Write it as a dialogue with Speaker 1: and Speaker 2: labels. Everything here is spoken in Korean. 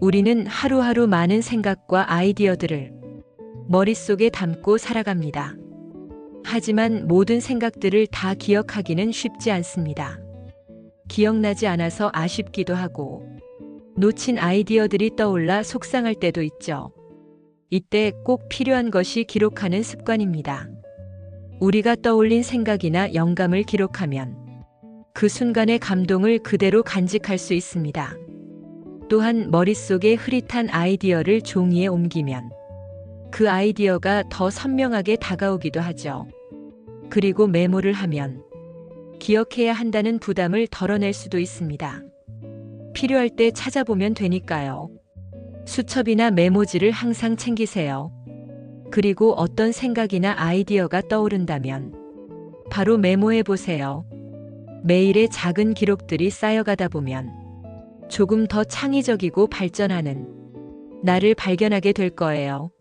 Speaker 1: 우리는 하루하루 많은 생각과 아이디어들을 머릿속에 담고 살아갑니다. 하지만 모든 생각들을 다 기억하기는 쉽지 않습니다. 기억나지 않아서 아쉽기도 하고, 놓친 아이디어들이 떠올라 속상할 때도 있죠. 이때 꼭 필요한 것이 기록하는 습관입니다. 우리가 떠올린 생각이나 영감을 기록하면 그 순간의 감동을 그대로 간직할 수 있습니다. 또한 머릿속에 흐릿한 아이디어를 종이에 옮기면 그 아이디어가 더 선명하게 다가오기도 하죠. 그리고 메모를 하면 기억해야 한다는 부담을 덜어낼 수도 있습니다. 필요할 때 찾아보면 되니까요. 수첩이나 메모지를 항상 챙기세요. 그리고 어떤 생각이나 아이디어가 떠오른다면 바로 메모해 보세요. 매일의 작은 기록들이 쌓여가다 보면 조금 더 창의적이고 발전하는 나를 발견하게 될 거예요.